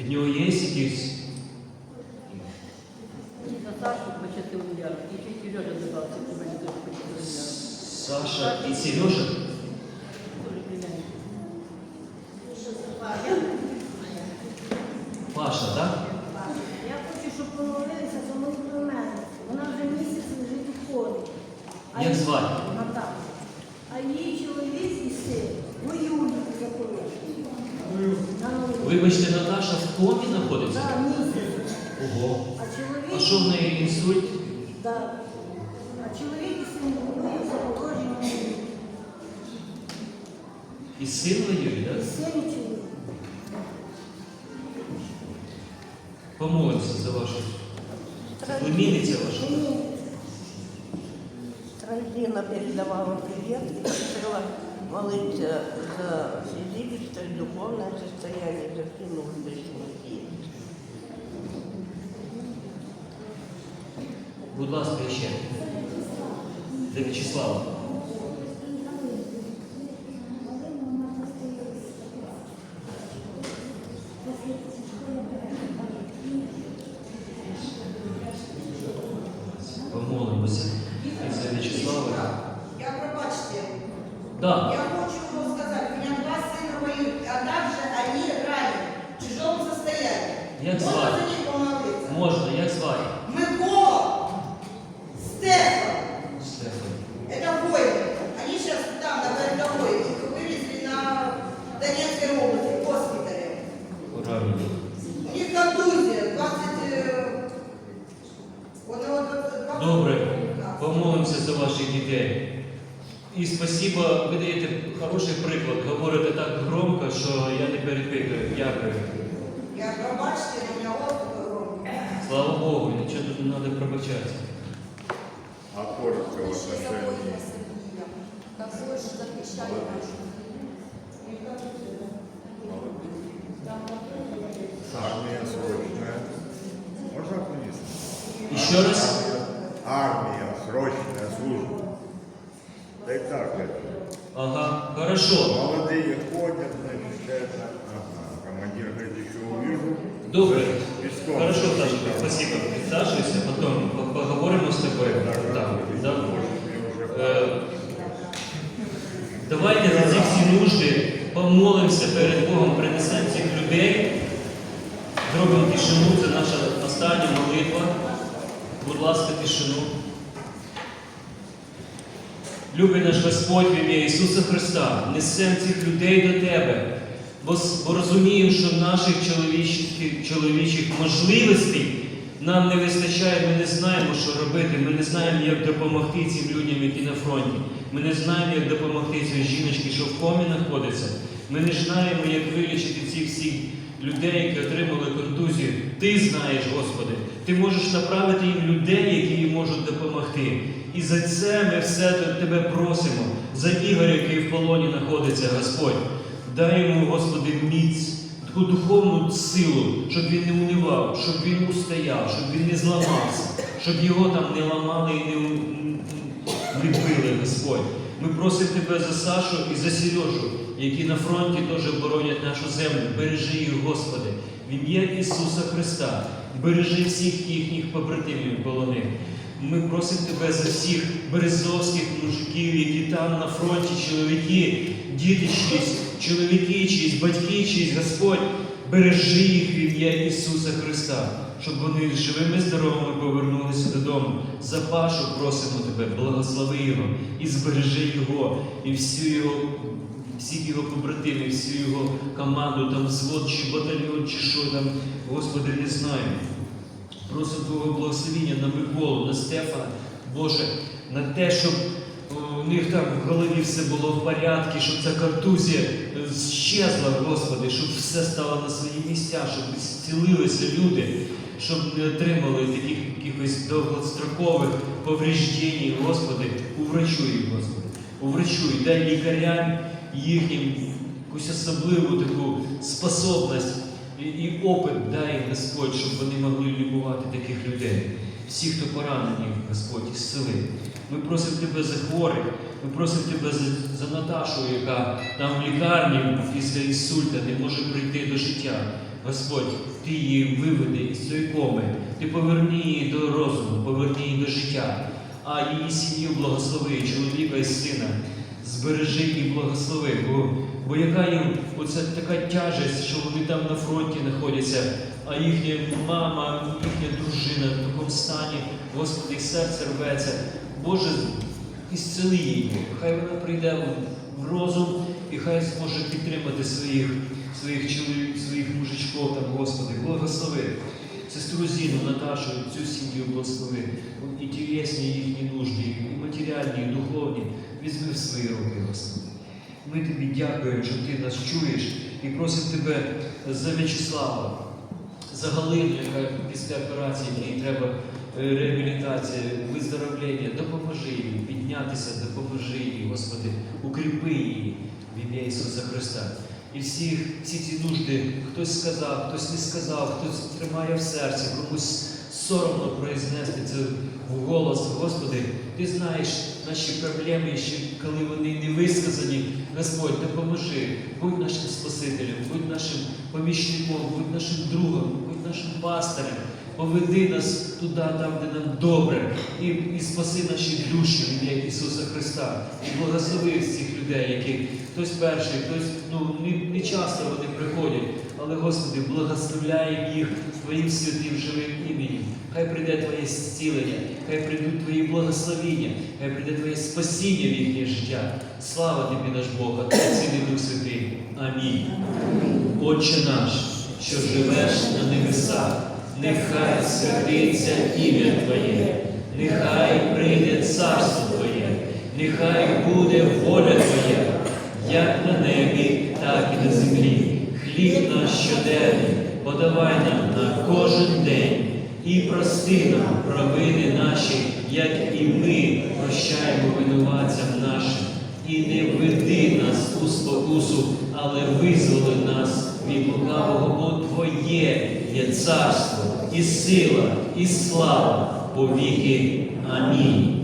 Від нього є якісь. Мене. Саша і Сережа? Паша, так? Я хочу, щоб помолилися за мою племенницю. Вона вже місяць лежить у хворі. А Як звати? Наталя. А її чоловік і син воюють за колишні. На нову. Вибачте, Наташа в комі знаходиться? Так, місяць. Ого. А чоловік... А що в неї інсульт? Да. А чоловік і син воюють за положення. І син воює, І так? син і чоловік. Помолимося за вашу. Племінниця ваша. Ні. Традина передавала привет и просила молиться за физическое и духовное состояние, за всю нуждочную Будь ласка, ще. Для В'ячеслава. Помолимося. І за В'ячеслава. Я пробачте. Да. Я хочу вам сказать, у меня два сына воюют, а также они ранены в тяжелом состоянии. Як Можно звати? за них помолиться? Можна, як звати? Микола, Стефан, Стефан. это воины. Они сейчас там, на передовой, их вывезли на Донецкой области, в госпитале. Правильно. У них контузия, 20... э, Он его 20... Добре, помолимося за ваших дітей. І спасибо, ви даєте хороший приклад. Говорите так громко, що я не перепитую. Дякую. Я пробачьте, но у меня опыт огромный. Слава Богу, нічого тут не треба пробачати. А коротко в отношении Такой же захищає нашу. армия срочная. Можно вниз? І ще раз. Армия, срочная служба. Да и так это. Ага, хорошо. Молодые ходят, значит, это. Ага. Командир говорит, еще увижу. Добре. Песком. Хорошо, Сашка, спасибо. Підсаджуйся, потім по- поговоримо з тобою. Так, да. Е, Давайте за ці всі нужди помолимося перед Богом, принесемо цих людей, зробимо тишину, це наша остання молитва. Будь ласка, тишину. Любий наш Господь в ім'я Ісуса Христа, несемо цих людей до Тебе, бо, бо розуміємо, що наших чоловічих, чоловічих можливостей нам не вистачає, ми не знаємо, що робити, ми не знаємо, як допомогти цим людям, які на фронті. Ми не знаємо, як допомогти цій жіночці, що в комі знаходиться. Ми не знаємо, як вилічити цих всіх людей, які отримали контузію. Ти знаєш, Господи. Ти можеш направити їм людей, які їм можуть допомогти. І за це ми все тебе просимо. За Ігоря, який в полоні знаходиться, Господь. Дай йому, Господи, міць, таку духовну силу, щоб він не унивав, щоб він устояв, щоб він не зламався, щоб його там не ламали і не, били, Господь. Ми просимо Тебе за Сашу і за Сережу, які на фронті теж боронять нашу землю. Бережи їх, Господи, в ім'я Ісуса Христа. Бережи всіх їхніх побратимів полонених. Ми просимо Тебе за всіх березовських мужиків, які там на фронті, чоловіки, діти чиїсь, чоловіки чиїсь, батьки чиїсь, Господь, бережи їх в ім'я Ісуса Христа, щоб вони живими, здоровими повернулися додому. За Пашу просимо Тебе, благослови його і збережи його, і всю його. Всіх його побратимів, всю його команду, там взвод чи батальйон, чи що там, Господи, не знаю. Просимо Твого благословіння на Миколу, на Стефана, Боже, на те, щоб у них там в голові все було в порядку, щоб ця контузія е, щезла, Господи, щоб все стало на свої місця, щоб зцілилися люди, щоб не отримали таких якихось довгострокових повреждень, Господи, уврачуй їх, Господи, уврачуй, дай лікарям їхнім якусь особливу таку способність і, і опит дай Господь, щоб вони могли лікувати таких людей. Всі, хто поранені, Господь, ісцели. Ми просимо Тебе за хворих, ми просимо Тебе за, за Наташу, яка там в лікарні після інсульта не може прийти до життя. Господь, Ти її виведи із цієї коми, Ти поверни її до розуму, поверни її до життя, а її сім'ю благослови, чоловіка і сина. Збережи і благослови, бо, бо яка їм оце така тяжесть, що вони там на фронті знаходяться, а їхня мама, їхня дружина в такому стані, Господи, їх серце рветься. Боже, ісцели її, хай вона прийде в- розум і хай зможе підтримати своїх, своїх чоловік, своїх мужичков там, Господи, благослови. Сестру Зіну, Наташу, цю сім'ю благослови. І тілесні їхні нужди, і матеріальні, і духовні. Візьми в свої руки, Господи. Ми тобі дякуємо, що ти нас чуєш і просимо тебе за В'ячеслава, за Галину, яка після операції, якій треба е, реабілітація, виздоровлення. Допоможи їй піднятися, допоможи їй, Господи, укріпи її в ім'я Ісуса Христа. І всі, всі ці нужди хтось сказав, хтось не сказав, хтось тримає в серці, комусь соромно произнести це в голос. Господи, Ти знаєш наші проблеми, ще коли вони не висказані. Господь, допоможи, будь нашим Спасителем, будь нашим помічником, будь нашим другом, будь нашим пастирем. Поведи нас туди, там, де нам добре, і, і спаси наші душі в ім'я Ісуса Христа. І благослови всіх людей, які хтось перший, хтось ну не, не часто вони приходять, але Господи, благословляй їх Твоїм святим живим іменем. Хай прийде Твоє зцілення, хай прийдуть Твої благословіння, хай прийде Твоє спасіння в їхнє життя. Слава Тобі, наш Бог, Отець і Дух Святий. Амінь. Отче наш, що живеш на небесах, нехай святиться ім'я Твоє, нехай прийде царство Твоє, нехай буде воля Твоя, як на небі, так і на землі. Хліб наш щоденний подавай нам на кожен день і прости нам провини наші, як і ми прощаємо винуватцям нашим. І не введи нас у спокусу, але визволи нас від лукавого, бо Твоє є царство, і сила, і слава по віки. Амінь.